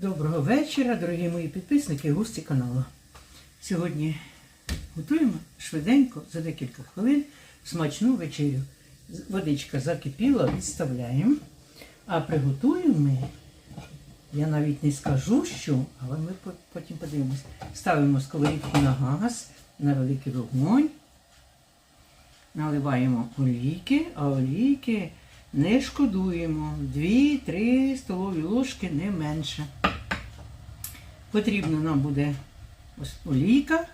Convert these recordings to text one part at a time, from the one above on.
Доброго вечора, дорогі мої підписники і гості каналу. Сьогодні готуємо швиденько за декілька хвилин смачну вечерю. Водичка закипіла, відставляємо. А приготуємо ми, я навіть не скажу, що, але ми потім подивимось. Ставимо сковорідку на газ, на великий вогонь. Наливаємо олійки, а олійки не шкодуємо. 2-3 столові ложки не менше. Потрібно нам буде ось олійка.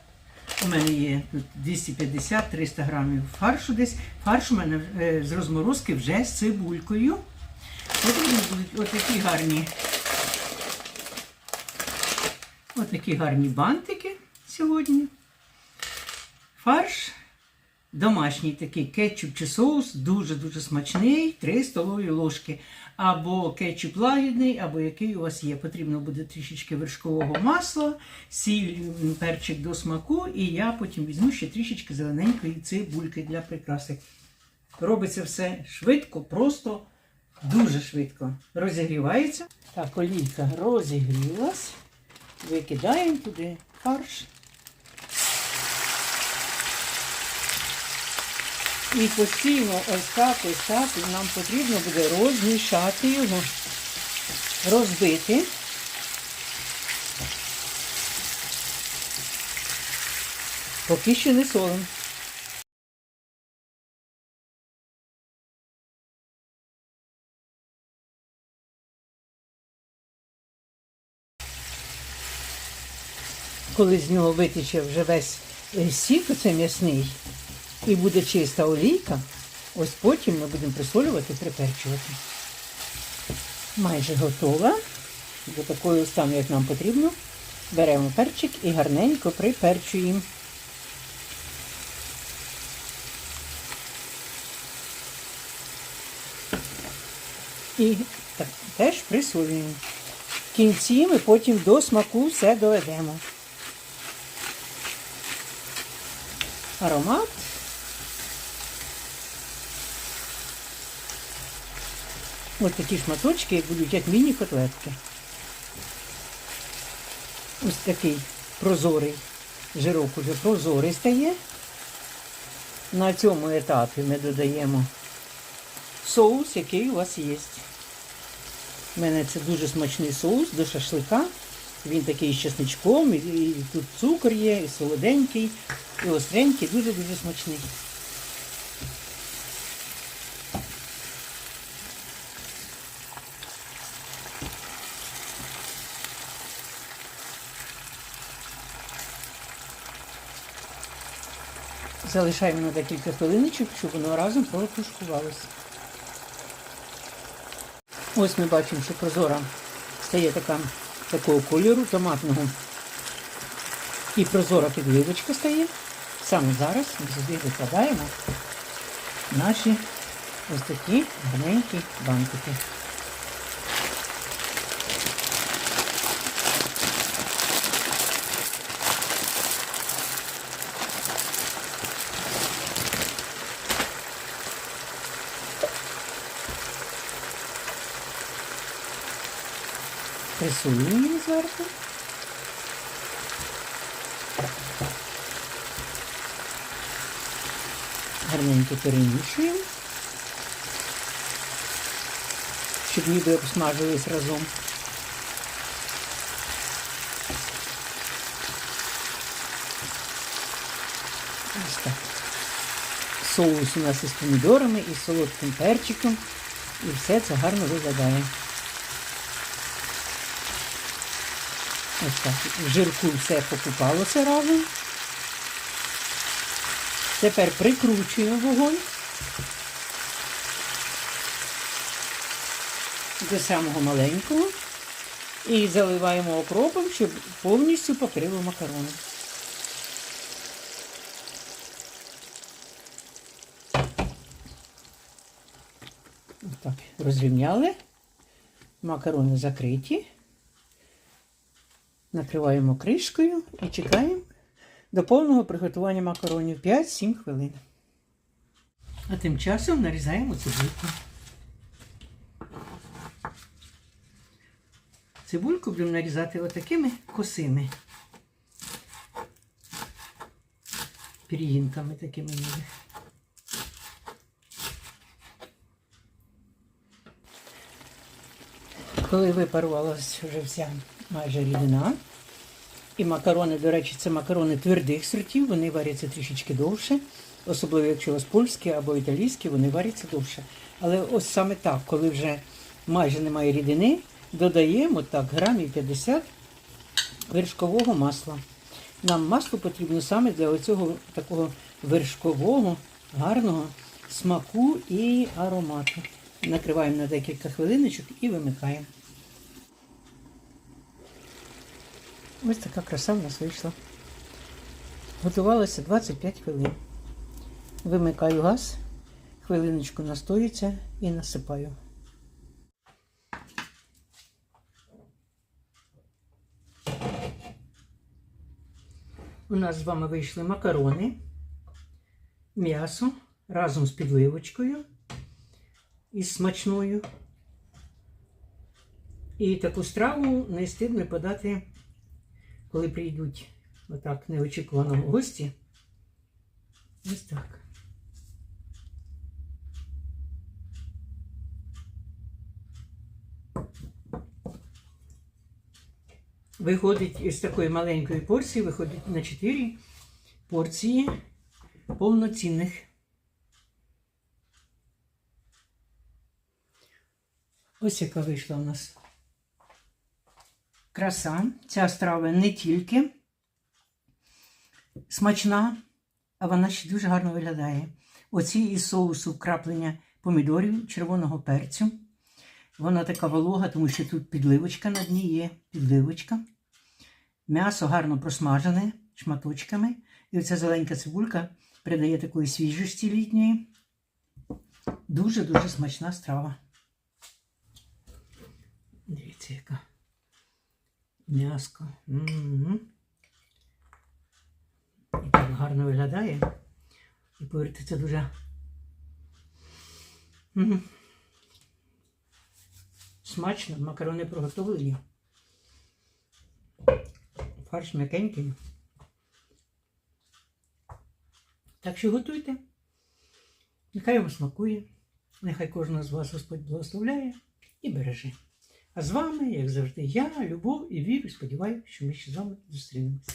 У мене є тут 250-300 грамів фаршу десь. Фарш у мене е, з розморозки вже з цибулькою. Потрібні будуть отакі гарні, отакі гарні бантики сьогодні. Фарш домашній такий кетчуп чи соус, дуже-дуже смачний, 3 столові ложки. Або кетчуп лагідний, або який у вас є. Потрібно буде трішечки вершкового масла, сіль, перчик до смаку, і я потім візьму ще трішечки зелененької цибульки для прикраси. Робиться все швидко, просто, дуже швидко. Розігрівається. Так, олійка розігрілась. Викидаємо туди фарш. І постійно ось так, ось так, нам потрібно буде розмішати його, розбити. Поки що не солимо. Коли з нього витече вже весь сік, оце м'ясний, і буде чиста олійка, ось потім ми будемо присолювати, і приперчувати. Майже готова. До такої стану, як нам потрібно. Беремо перчик і гарненько приперчуємо. І так, теж присолюємо. В кінці ми потім до смаку все доведемо. Аромат Ось такі шматочки будуть, як міні-котлетки. Ось такий прозорий жирок уже прозорий стає. На цьому етапі ми додаємо соус, який у вас є. У мене це дуже смачний соус до шашлика. Він такий з чесничком, і тут цукор є, і солоденький, і остренький, дуже-дуже смачний. Залишаємо на декілька хвилиночок, щоб воно разом протушкувалося. Ось ми бачимо, що прозора стає така, такого кольору томатного. І прозора підливочка стає. Саме зараз ми сюди викладаємо наші ось такі гарненькі бантики. Присунемо її зверху. Гарненько перемішуємо, щоб ніби обсмажились разом. Ось так. Соус у нас із помідорами, і солодким перчиком. І все це гарно виглядає. Ось так. В жирку все покупалося разом. Тепер прикручуємо вогонь до самого маленького і заливаємо окропом, щоб повністю покрило макарони. Так, розрівняли. Макарони закриті. Накриваємо кришкою і чекаємо до повного приготування макаронів 5-7 хвилин. А тим часом нарізаємо цибульку. Цибульку будемо нарізати отакими косими. Пір'їнками такими ніби. Коли випарувалась вже вся майже рідина, і макарони, до речі, це макарони твердих сортів, вони варяться трішечки довше. Особливо, якщо у вас польські або італійські, вони варяться довше. Але ось саме так, коли вже майже немає рідини, додаємо так грамів 50 вершкового масла. Нам масло потрібно саме для оцього такого вершкового, гарного смаку і аромату. Накриваємо на декілька хвилиночок і вимикаємо. Ось така краса в нас вийшла. Готувалася 25 хвилин. Вимикаю газ, хвилиночку настоїться і насипаю. У нас з вами вийшли макарони, м'ясо разом з підливочкою із смачною. І таку страву не стидно подати, коли прийдуть отак неочікувано гості. Ось так. Виходить із такої маленької порції, виходить на 4 порції повноцінних. Ось яка вийшла у нас краса. Ця страва не тільки смачна, а вона ще дуже гарно виглядає. Оці із соусу вкраплення помідорів, червоного перцю. Вона така волога, тому що тут підливочка на дні є, підливочка. М'ясо гарно просмажене шматочками. І оця зеленька цибулька придає такої свіжості літньої. Дуже-дуже смачна страва. Дивіться, яка м'яско. І так гарно виглядає. І повірте, це дуже. Смачно, макарони приготовлені. Фарш м'якенький. Так що готуйте. Нехай вам смакує. Нехай кожного з вас Господь благословляє і береже. А з вами, як завжди, я, Любов і вірю, сподіваюся, що ми ще з вами зустрінемося.